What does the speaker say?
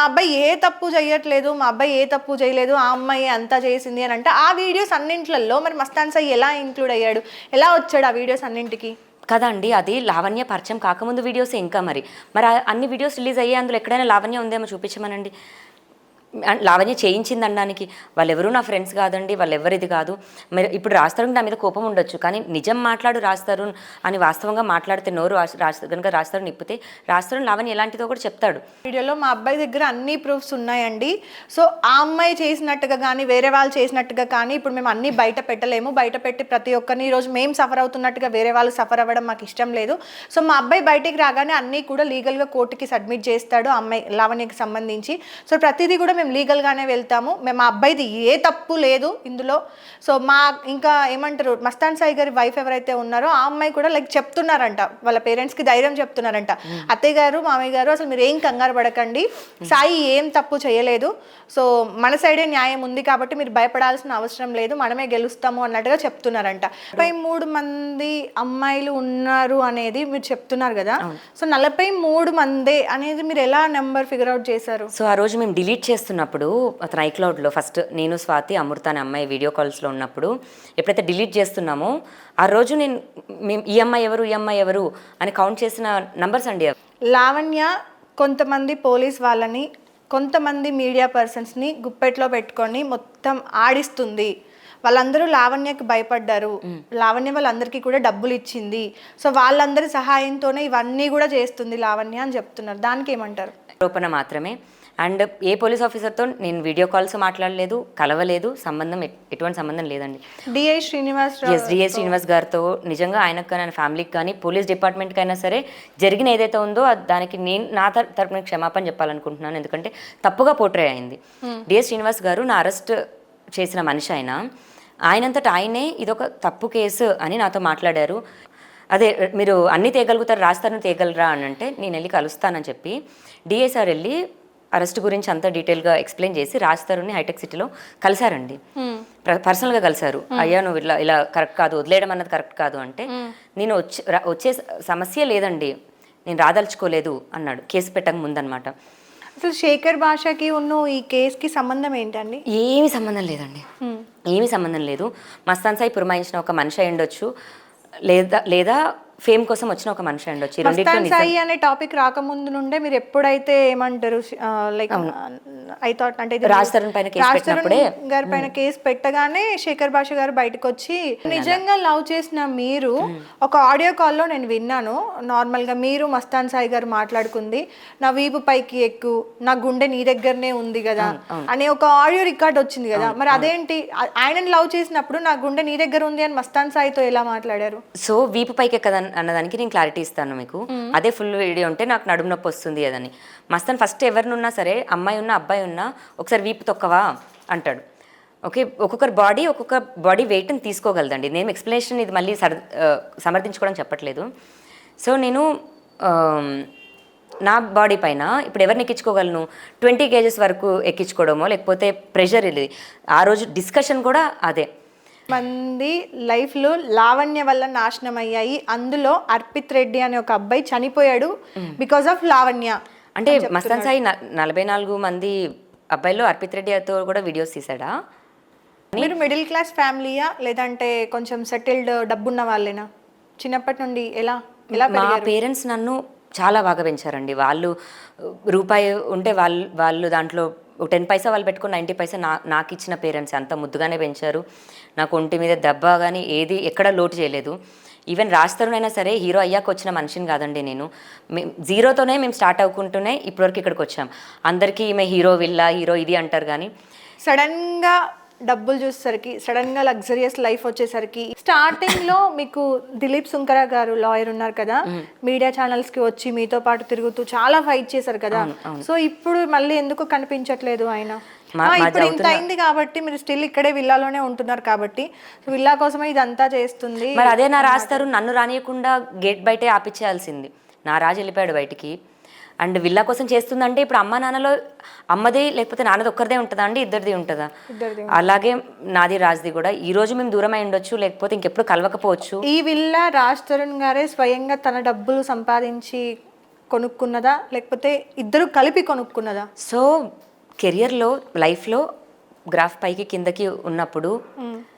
మా అబ్బాయి ఏ తప్పు చేయట్లేదు మా అబ్బాయి ఏ తప్పు చేయలేదు ఆ అమ్మాయి అంతా చేసింది అని అంటే ఆ వీడియోస్ అన్నింటిలో మరి మస్తాన్ సాయి ఎలా ఇంక్లూడ్ అయ్యాడు? ఎలా వచ్చాడు ఆ వీడియోస్ అన్నింటికి? కదండి అది లావణ్య పరిచయం కాకముందు వీడియోస్ ఇంకా మరి. మరి అన్ని వీడియోస్ రిలీజ్ అయ్యే అందులో ఎక్కడైనా లావణ్య ఉందేమో చూపించమనండి. లావణ్య చేయించింది అనడానికి. వాళ్ళెవరూ నా ఫ్రెండ్స్ కాదండి వాళ్ళెవరు ఇది కాదు. మరి ఇప్పుడు రాస్తారు నా మీద కోపం ఉండొచ్చు కానీ నిజం మాట్లాడు రాస్తారు అని వాస్తవంగా మాట్లాడితే నోరు రాస్తారు కనుక రాస్తారు నిప్పితే రాస్తారు లావణ్య ఎలాంటిదో కూడా చెప్తాడు. వీడియోలో మా అబ్బాయి దగ్గర అన్ని ప్రూఫ్స్ ఉన్నాయండి. సో ఆ అమ్మాయి చేసినట్టుగా కానీ వేరే వాళ్ళు చేసినట్టుగా కానీ ఇప్పుడు మేము అన్ని బయట పెట్టలేము. బయట పెట్టి ప్రతి ఒక్కరిని ఈరోజు మేము సఫర్ అవుతున్నట్టుగా వేరే వాళ్ళు సఫర్ అవ్వడం మాకు ఇష్టం లేదు. సో మా అబ్బాయి బయటికి రాగానే అన్నీ కూడా లీగల్గా కోర్టుకి సబ్మిట్ చేస్తాడు ఆ అమ్మాయి లావణ్యకి సంబంధించి. సో ప్రతిదీ కూడా మేము లీగల్గానే వెళ్తాము. మేము మా అబ్బాయిది ఏ తప్పు లేదు ఇందులో. సో మా ఇంకా ఏమంటారు మస్తాన్ సాయి గారి వైఫ్ ఎవరైతే ఉన్నారో ఆ అమ్మాయి కూడా లైక్ చెప్తున్నారంట. వాళ్ళ పేరెంట్స్కి ధైర్యం చెప్తున్నారంట. అత్తయ్య గారు మామయ్య గారు అసలు మీరు ఏం కంగారు పడకండి. సాయి ఏం తప్పు చేయలేదు. సో మన సైడే న్యాయం ఉంది కాబట్టి మీరు భయపడాల్సిన అవసరం లేదు. మనమే గెలుస్తాము అన్నట్టుగా చెప్తున్నారంట. నలభై మూడు మంది అమ్మాయిలు ఉన్నారు అనేది మీరు చెప్తున్నారు కదా. సో నలభై మూడు మందే అనేది మీరు ఎలా నెంబర్ ఫిగర్ అవుట్ చేశారు? సో ఆ రోజు మేము డిలీట్ చేస్తున్నప్పుడు అతను ఐక్లౌడ్లో ఫస్ట్ నేను స్వాతి అమృత అనే అమ్మాయి వీడియో కాల్స్లో ఉన్నప్పుడు ఎప్పుడైతే డిలీట్ చేస్తున్నామో ఆ రోజు నేను మేము ఈ అమ్మాయి ఎవరు ఈ అమ్మాయి ఎవరు అని కౌంట్ చేసిన నంబర్స్ అండి లావణ్య కొంతమంది పోలీస్ వాళ్ళని కొంతమంది మీడియా పర్సన్స్ని గుప్పెట్లో పెట్టుకొని మొత్తం ఆడిస్తుంది. వాళ్ళందరూ లావణ్యకి భయపడ్డారు. లావణ్య వాళ్ళందరికీ కూడా డబ్బులు ఇచ్చింది. సో వాళ్ళందరి సహాయంతోనే ఇవన్నీ కూడా చేస్తుంది లావణ్య అని చెప్తున్నారు. దానికి ఏమంటారు? ఆరోపణ మాత్రమే. అండ్ ఏ పోలీస్ ఆఫీసర్తో నేను వీడియో కాల్స్ మాట్లాడలేదు కలవలేదు సంబంధం ఎట్- ఎటువంటి సంబంధం లేదండి. DI Srinivas S DS Srinivas గారితో నిజంగా ఆయనకు కానీ ఆయన ఫ్యామిలీకి కానీ పోలీస్ డిపార్ట్మెంట్కి అయినా సరే జరిగిన ఏదైతే ఉందో దానికి నేను నా తర- తరపున క్షమాపణ చెప్పాలనుకుంటున్నాను. ఎందుకంటే తప్పుగా పోట్రే అయింది. డిఎస్ శ్రీనివాస్ గారు నా అరెస్ట్ చేసిన మనిషి ఆయన ఆయనంతట ఆయనే ఇదొక తప్పు కేసు అని నాతో మాట్లాడారు. అదే మీరు అన్ని తేగలుగుతారు రాస్తారని తేగలరా అని అంటే నేను వెళ్ళి కలుస్తానని చెప్పి డిఎస్ఆర్ వెళ్ళి అరెస్ట్ గురించి అంతా డీటెయిల్గా ఎక్స్ప్లెయిన్ చేసి రాస్తారుని హైటెక్ సిటీలో కలిశారండి. ప్ర- పర్సనల్గా కలిశారు. అయ్యా నువ్వు ఇలా ఇలా కరెక్ట్ కాదు వదిలేయడం అన్నది కరెక్ట్ కాదు అంటే నేను వచ్చే వచ్చే సమస్య లేదండి. నేను రాదలుచుకోలేదు అన్నాడు. కేసు పెట్టక ముందనమాట. అసలు శేఖర్ భాషకి ఉన్న ఈ కేసుకి సంబంధం ఏంటండి? ఏమీ సంబంధం లేదండి. ఏమీ సంబంధం లేదు. మస్తాన్ సాయి పురమాయించిన ఒక మనిషి అయి ఉండొచ్చు. లేదా లేదా ఫేమ్ కోసం వచ్చిన ఒక మనిషి రెండిట్లో మస్తాన్ సాయి అనే టాపిక్ రాకముందు నుండే మీరు ఎప్పుడైతే ఏమంటారు లైక్ ఐ థాట్ అంటే రాజ్ తరుణ్ పైన రాజ్ తరుణ్ గారి పైన కేసు పెట్టగానే శేఖర్ భాష గారు బయటకు వచ్చి నిజంగా లవ్ చేసిన మీరు ఒక ఆడియో కాల్లో నేను విన్నాను. నార్మల్గా మీరు మస్తాన్ సాయి గారు మాట్లాడుకుంది నా వీపు పైకి ఎక్కు నా గుండె నీ దగ్గరనే ఉంది కదా అనే ఒక ఆడియో రికార్డ్ వచ్చింది కదా. మరి అదేంటి? ఆయనని లవ్ చేసినప్పుడు నా గుండె నీ దగ్గర ఉంది అని మస్తాన్ సాయితో ఎలా మాట్లాడారు? సో వీపు పైకి ఎక్కదని అన్నదానికి నేను క్లారిటీ ఇస్తాను మీకు. అదే ఫుల్ వీడియో ఉంటే నాకు నడుము నొప్పి వస్తుంది అదని మస్తాన్ ఫస్ట్ ఎవరినున్నా సరే అమ్మాయి ఉన్నా అబ్బాయి ఉన్నా ఒకసారి వీపు తొక్కవా? అంటాడు. ఓకే ఒక్కొక్కరి బాడీ ఒక్కొక్క బాడీ వెయిట్ని తీసుకోగలదండి. నేను ఎక్స్ప్లెనేషన్ ఇది మళ్ళీ సర్ సమర్థించుకోవడం చెప్పట్లేదు. సో నేను నా బాడీ పైన ఇప్పుడు ఎవరిని ఎక్కించుకోగలను? ట్వంటీ కేజెస్ వరకు ఎక్కించుకోవడమో లేకపోతే ప్రెషర్ ఇది. ఆ రోజు డిస్కషన్ కూడా అదే. మంది లైఫ్లో లావణ్య వల్ల నాశనం అయ్యాయి అందులో అర్పిత్ రెడ్డి అనే ఒక అబ్బాయి చనిపోయాడు బికాస్ ఆఫ్ లావణ్య అంటే మస్తాన్ సాయి నలభై నాలుగు మంది అబ్బాయిలు అర్పిత్ రెడ్డితో కూడా వీడియోస్ తీసాడా మీరు మిడిల్ క్లాస్ ఫ్యామిలీయా? లేదంటే కొంచెం సెటిల్డ్ డబ్బున్న వాళ్ళేనా? చిన్నప్పటి నుండి ఎలా ఎలా మా పేరెంట్స్ నన్ను చాలా బాగా పెంచారండి. వాళ్ళు రూపాయి ఉంటే వాళ్ళు వాళ్ళు దాంట్లో టెన్ పైసా వాళ్ళు పెట్టుకుని నైంటీ పైసా నా నాకు ఇచ్చిన పేరెంట్స్ అంత ముద్దుగానే పెంచారు. నాకు ఒంటి మీద దెబ్బ కానీ ఏది ఎక్కడ లోటు చేయలేదు. ఈవెన్ రాస్తరునైనా సరే హీరో అయ్యాక వచ్చిన మనిషిని కాదండి నేను. జీరోతోనే మేము స్టార్ట్ అవ్వుకుంటూనే ఇప్పటివరకు ఇక్కడికి వచ్చాం. అందరికీ ఈమె హీరో విల్లా హీరో ఇది అంటారు కానీ సడన్గా డబ్బులు చూసేసరికి సడన్గా లగ్జరియస్ లైఫ్ వచ్చేసరికి స్టార్టింగ్లో మీకు దిలీప్ సుంకరా గారు లాయర్ ఉన్నారు కదా మీడియా ఛానల్స్కి వచ్చి మీతో పాటు తిరుగుతూ చాలా ఫైట్ చేశారు కదా. సో ఇప్పుడు మళ్ళీ ఎందుకు కనిపించట్లేదు ఆయన? ఇప్పుడు ఇంత అయింది కాబట్టి మీరు స్టిల్ ఇక్కడే విల్లాలోనే ఉంటున్నారు కాబట్టి విల్లా కోసమే ఇదంతా చేస్తుంది. మరి అదే నా రాస్తారు నన్ను రానియకుండా గేట్ బయటే ఆపిచ్చేయాల్సింది. నా రాజు వెళ్ళిపోయాడు బయటికి. అండ్ విల్లా కోసం చేస్తుందంటే ఇప్పుడు అమ్మ నాన్నలో అమ్మది లేకపోతే నాన్నది ఒక్కరిదే ఉంటుందా అండి? ఇద్దరిది ఉంటుందా? అలాగే నాది రాజుది కూడా. ఈ రోజు మేము దూరం అయి ఉండొచ్చు లేకపోతే ఇంకెప్పుడు కలవకపోవచ్చు. ఈ విల్లా రాజ్ తరుణ్ గారే స్వయంగా తన డబ్బులు సంపాదించి కొనుక్కున్నదా? లేకపోతే ఇద్దరు కలిపి కొనుక్కున్నదా? సో కెరియర్లో లైఫ్లో గ్రాఫ్ పైకి కిందకి ఉన్నప్పుడు